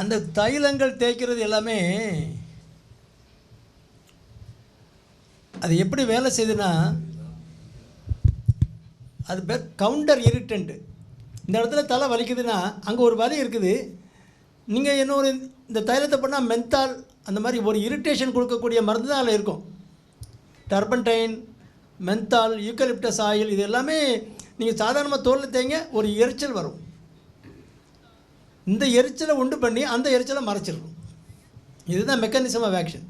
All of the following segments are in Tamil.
அந்த தைலங்கள் தேய்க்கிறது எல்லாமே அது எப்படி வேலை செய்யுதுன்னா அது பேர் கவுண்டர் இரிட்டன்ட் இந்த இடத்துல தலை வலிக்குதுன்னா அங்கே ஒரு வலி இருக்குது. நீங்கள் இன்னொரு இந்த தைலத்தை பண்ணால் மென்தால் அந்த மாதிரி ஒரு இரிட்டேஷன் கொடுக்கக்கூடிய மருந்து தான் அதில் இருக்கும். டர்பன்டைன் மென்தால் யூக்கலிப்டஸ் ஆயில் இது எல்லாமே நீங்கள் சாதாரணமாக தோலில் தேங்க ஒரு எரிச்சல் வரும். இந்த எரிச்சலை உண்டு பண்ணி அந்த எரிச்சலை மறைச்சிடணும். இதுதான் மெக்கானிசம் ஆஃப் ஆக்ஷன்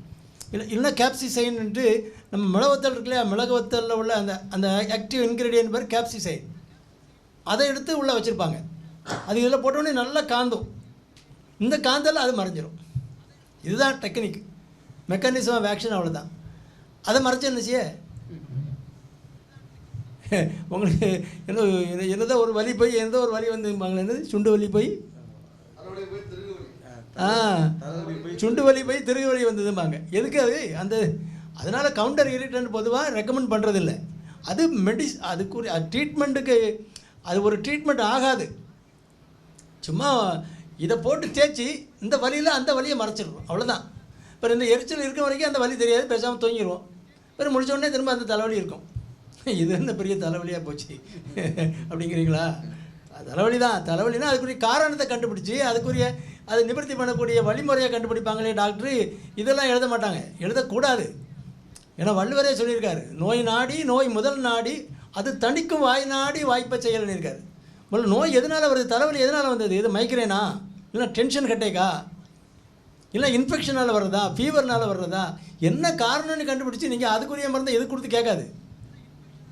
இல்லை இல்லைன்னா கேப்சிசைன்ட்டு நம்ம மிளகு வத்தல் இருக்கு இல்லையா? மிளகு வத்தலில் உள்ள அந்த அந்த ஆக்டிவ் இன்க்ரீடியன்ட் பேர் கேப்சிசைன் அதை எடுத்து உள்ளே வச்சுருப்பாங்க. அது இதில் போட்டோடனே நல்லா காந்தும். இந்த காந்தல் அது மறைஞ்சிரும். இதுதான் டெக்னிக் மெக்கானிசம் ஆஃப் ஆக்ஷன் அவ்வளோதான் அதை மறைச்சிருந்துச்சியே என்ன செய்ய? உங்களுக்கு என்ன என்னதான் ஒரு வலி போய் எந்த ஒரு வலி வந்து என்னது? சுண்டு வலி போய் சுண்டு வலி போய் திருகு வலி வந்ததும்பாங்க. எதுக்கு அது? அந்த அதனால் கவுண்டர் இரிட்டன்ட் பொதுவாக ரெக்கமெண்ட் பண்ணுறதில்ல அது மெடிஸ் அதுக்குரிய ட்ரீட்மெண்ட்டுக்கு அது ஒரு ட்ரீட்மெண்ட் ஆகாது. சும்மா இதை போட்டு தேய்ச்சி இந்த வலியில் அந்த வலியை மறைச்சிடுவோம் அவ்வளோதான் இப்போ இந்த எரிச்சல் இருக்கிற வரைக்கும் அந்த வலி தெரியாது. பேசாமல் தூங்கிடுவோம் பிறகு முடிச்ச திரும்ப அந்த தலைவலி இருக்கும். இது என்ன பெரிய தலைவலியாக போச்சு? அப்படிங்கிறீங்களா? தலைவலி தான் தலைவலினா அதுக்குரிய காரணத்தை கண்டுபிடிச்சி அதுக்குரிய அதை நிவர்த்தி பண்ணக்கூடிய வழிமுறையை கண்டுபிடிப்பாங்களே டாக்டரு? இதெல்லாம் எழுத மாட்டாங்க. எழுதக்கூடாது. ஏன்னா வள்ளுவரே சொல்லியிருக்காரு. நோய் நாடி நோய் முதல் நாடி அது தணிக்கும் வாய் நாடி வாய்ப்பை செயல்னு இருக்காரு முதல்ல நோய் எதனால் வருது? தலைவலி எதனால் வந்தது? இது மைக்ரேனா இல்லை டென்ஷன் கட்டேக்கா இல்லை இன்ஃபெக்ஷனால் வர்றதா? ஃபீவர்னால் வர்றதா? என்ன காரணம்னு கண்டுபிடிச்சி நீங்கள் அதுக்குரிய மருந்தை எது கொடுத்து கேட்காது?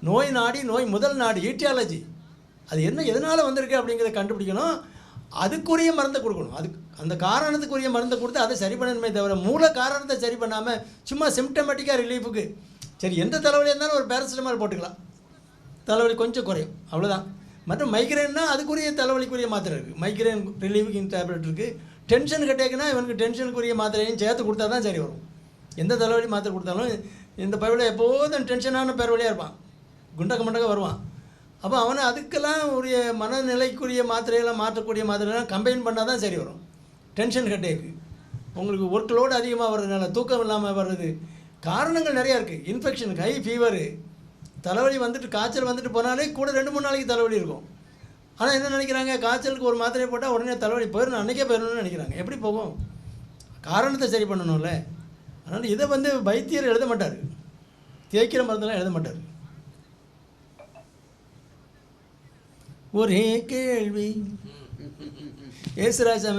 நோய் நாடி நோய் முதல் நாடி ஈட்டியாலஜி அது என்ன எதனால் வந்திருக்கு அப்படிங்கிறத கண்டுபிடிக்கணும். அதுக்குரிய மருந்தை கொடுக்கணும். அதுக்கு அந்த காரணத்துக்குரிய மருந்தை கொடுத்து அதை சரி பண்ணணுமே தவிர மூல காரணத்தை சரி பண்ணாமல் சும்மா சிம்டமேட்டிக்காக ரிலீஃபுக்கு சரி எந்த தலைவலியாக இருந்தாலும் ஒரு பேரசிட்டமால் போட்டுக்கலாம். தலைவலி கொஞ்சம் குறையும். அவ்வளோதான் மற்றும் மைக்ரேன்னா அதுக்குரிய தலைவலிக்குரிய மாத்திரை இருக்குது மைக்ரேன் ரிலீஃபுக்கு டேப்லெட் இருக்குது டென்ஷன் கட்டேக்குன்னா இவனுக்கு டென்ஷனுக்குரிய மாத்திரையும் சேர்த்து கொடுத்தா தான் சரி வரும். எந்த தலைவலி மாத்திரை கொடுத்தாலும் இந்த பயவில் எப்போதும் டென்ஷனான பருவலியாக இருப்பான். குண்டக்க மண்டக்க வருவான். அப்போ அவனை அதுக்கெல்லாம் உரிய மனநிலைக்குரிய மாத்திரையெல்லாம் மாற்றக்கூடிய மாத்திரையெல்லாம் கம்பைன் பண்ணால் தான் சரி வரும். டென்ஷன் ஹெட்டேக்கு உங்களுக்கு ஒர்க் லோடு அதிகமாக வர்றதுனால தூக்கம் இல்லாமல் வர்றது. காரணங்கள் நிறையா இருக்குது இன்ஃபெக்ஷன் ஹை ஃபீவரு தலைவலி வந்துட்டு காய்ச்சல் வந்துட்டு போனாலே கூட ரெண்டு மூணு நாளைக்கு தலைவலி இருக்கும். ஆனால் என்ன நினைக்கிறாங்க? காய்ச்சலுக்கு ஒரு மாத்திரை போட்டால் உடனே தலைவலி போயிடணும் அன்றைக்கே போயிடணும்னு நினைக்கிறாங்க. எப்படி போகும்? காரணத்தை சரி பண்ணணும்ல. அதனால் இதை வந்து வைத்தியர் எழுத மாட்டார். தேய்க்கிற மருந்தெல்லாம் எழுத மாட்டார். ஒரே கேள்வி ஏசுராஜா